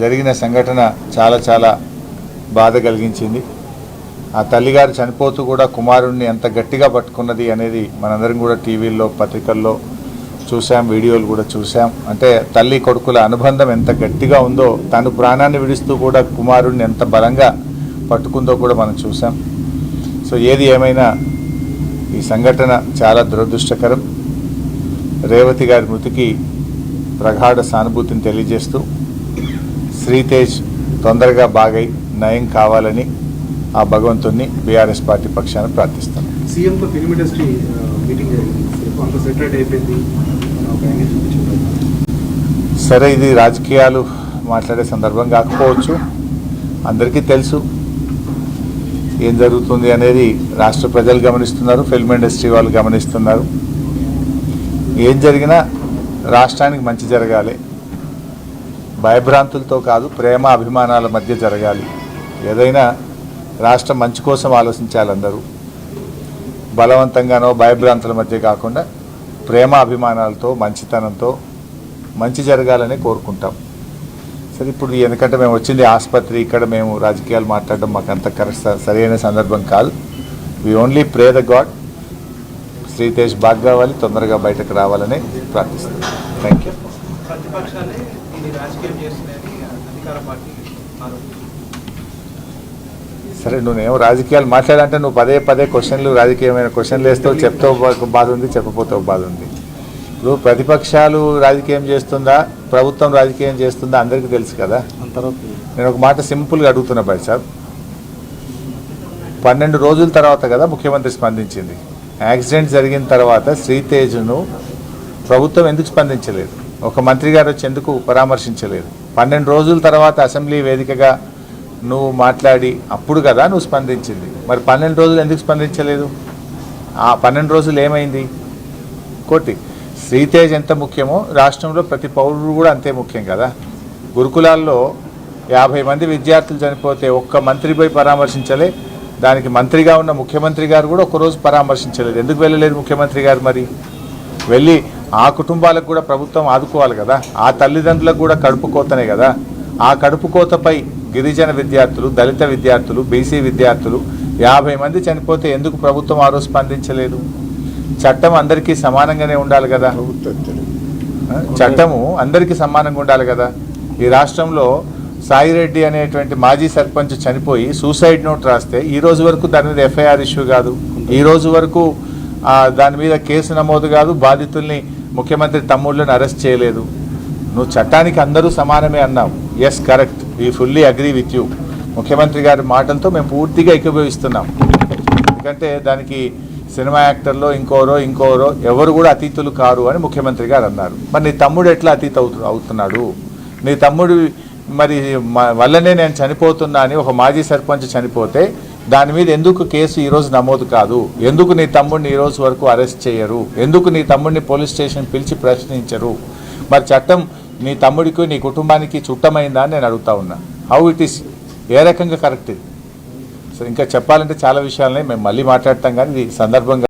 జరిగిన సంఘటన చాలా చాలా బాధ కలిగించింది. ఆ తల్లిగారు చనిపోతూ కూడా కుమారుణ్ణి ఎంత గట్టిగా పట్టుకున్నది అనేది మనందరం కూడా టీవీల్లో పత్రికల్లో చూసాం వీడియోలు కూడా చూసాం అంటే తల్లి కొడుకుల అనుబంధం ఎంత గట్టిగా ఉందో తను ప్రాణాన్ని విడుస్తూ కూడా కుమారుణ్ణి ఎంత బలంగా పట్టుకుందో కూడా మనం చూసాం సో ఏది ఏమైనా ఈ సంఘటన చాలా దురదృష్టకరం. రేవతి గారి మృతికి ప్రగాఢ సానుభూతిని తెలియజేస్తూ శ్రీతేజ్ తొందరగా బాగై నయం కావాలని ఆ భగవంతుణ్ణి బీఆర్ఎస్ పార్టీ పక్షాన ప్రార్థిస్తాను సీఎంతో ఫిల్మ్ ఇండస్ట్రీ మీటింగ్ జరిగింది. సరే ఇది రాజకీయాలు మాట్లాడే సందర్భం కాకపోవచ్చు. అందరికీ తెలుసు ఏం జరుగుతుంది అనేది రాష్ట్ర ప్రజలు గమనిస్తున్నారు ఫిల్మ్ ఇండస్ట్రీ వాళ్ళు గమనిస్తున్నారు. ఏం జరిగినా రాష్ట్రానికి మంచి జరగాలి. భయభ్రాంతులతో కాదు ప్రేమ అభిమానాల మధ్య జరగాలి. ఏదైనా రాష్ట్రం మంచి కోసం ఆలోచించాలి అందరూ. బలవంతంగానో భయభ్రాంతుల మధ్య కాకుండా ప్రేమ అభిమానాలతో మంచితనంతో మంచి జరగాలని కోరుకుంటాం. సరే ఇప్పుడు ఎందుకంటే మేము వచ్చింది ఆసుపత్రి ఇక్కడ మేము రాజకీయాలు మాట్లాడడం మాకు అంత కరెక్ట్ సరైన సందర్భం కాదు. We only pray the God Sritesh బాగా కావాలి తొందరగా బయటకు రావాలని ప్రార్థిస్తాం థ్యాంక్ యూ ప్రతిపక్షాలే దీన్ని రాజకీయం చేస్తున్నాయని అధికార పార్టీ సరే నువ్వేమో రాజకీయాలు మాట్లాడాలంటే నువ్వు పదే పదే క్వశ్చన్లు రాజకీయమైన క్వశ్చన్లు వేస్తావు చెప్తావు బాధ ఉంది చెప్పపోతావు బాధ ఉంది. ఇప్పుడు ప్రతిపక్షాలు రాజకీయం చేస్తుందా? ప్రభుత్వం రాజకీయం చేస్తుందా? అందరికీ తెలుసు కదా. అంత నేను ఒక మాట సింపుల్గా అడుగుతున్నా భాయ్ సార్ పన్నెండు రోజుల తర్వాత కదా ముఖ్యమంత్రి స్పందించింది. యాక్సిడెంట్ జరిగిన తర్వాత శ్రీతేజ్ను ప్రభుత్వం ఎందుకు స్పందించలేదు? ఒక మంత్రి గారు వచ్చి ఎందుకు పరామర్శించలేదు? పన్నెండు రోజుల తర్వాత అసెంబ్లీ వేదికగా నువ్వు మాట్లాడి అప్పుడు కదా నువ్వు స్పందించింది. మరి పన్నెండు రోజులు ఎందుకు స్పందించలేదు? ఆ పన్నెండు రోజులు ఏమైంది? కోటి. శ్రీతేజ్ ఎంత ముఖ్యమో రాష్ట్రంలో ప్రతి పౌరుడు కూడా అంతే ముఖ్యం కదా. గురుకులాల్లో యాభై మంది విద్యార్థులు చనిపోతే ఒక్క మంత్రి పోయి పరామర్శించలే. దానికి మంత్రిగా ఉన్న ముఖ్యమంత్రి గారు కూడా ఒకరోజు పరామర్శించలేదు. ఎందుకు వెళ్ళలేదు ముఖ్యమంత్రి గారు మరి? వెళ్ళి ఆ కుటుంబాలకు కూడా ప్రభుత్వం ఆదుకోవాలి కదా. ఆ తల్లిదండ్రులకు కూడా కడుపు కోతనే కదా. ఆ కడుపు కోతపై గిరిజన విద్యార్థులు దళిత విద్యార్థులు బీసీ విద్యార్థులు యాభై మంది చనిపోతే ఎందుకు ప్రభుత్వం ఆ రోజు స్పందించలేదు? చట్టం అందరికీ సమానంగానే ఉండాలి కదా. చట్టము అందరికీ సమానంగా ఉండాలి కదా. ఈ రాష్ట్రంలో సాయిరెడ్డి అనేటువంటి మాజీ సర్పంచ్ చనిపోయి సూసైడ్ నోట్ రాస్తే ఈ రోజు వరకు దాని మీద ఎఫ్ఐఆర్ ఇష్యూ కాదు. ఈ రోజు వరకు దాని మీద కేసు నమోదు కాదు బాధితుల్ని ముఖ్యమంత్రి తమ్ముళ్ళని అరెస్ట్ చేయలేదు. నువ్వు చట్టానికి అందరూ సమానమే అన్నావు. Yes correct we fully agree with you ముఖ్యమంత్రి గారి మాటలతో మేము పూర్తిగా ఏకీభవిస్తున్నాం. ఎందుకంటే దానికి సినిమా యాక్టర్లో ఇంకోరో ఇంకోరో ఎవరు కూడా అతీతులు కారు అని ముఖ్యమంత్రి గారు అన్నారు. మరి నీ తమ్ముడు ఎట్లా అతీత అవుతు అవుతున్నాడు? నీ తమ్ముడు మరి మ- వల్లనే నేను చనిపోతున్నా అని ఒక మాజీ సర్పంచ్ చనిపోతే దాని మీద ఎందుకు కేసు ఈరోజు నమోదు కాదు? ఎందుకు నీ తమ్ముడిని ఈ రోజు వరకు అరెస్ట్ చేయరు? ఎందుకు నీ తమ్ముడిని పోలీస్ స్టేషన్ పిలిచి ప్రశ్నించరు? మరి చట్టం నీ తమ్ముడికి నీ కుటుంబానికి చుట్టమైందా అని నేను అడుగుతా ఉన్నా. హౌ ఇట్ ఈస్ ఏ రకంగా కరెక్ట్ ఇది సో ఇంకా చెప్పాలంటే చాలా విషయాలని మేము మళ్ళీ మాట్లాడతాం కానీ ఇది సందర్భంగా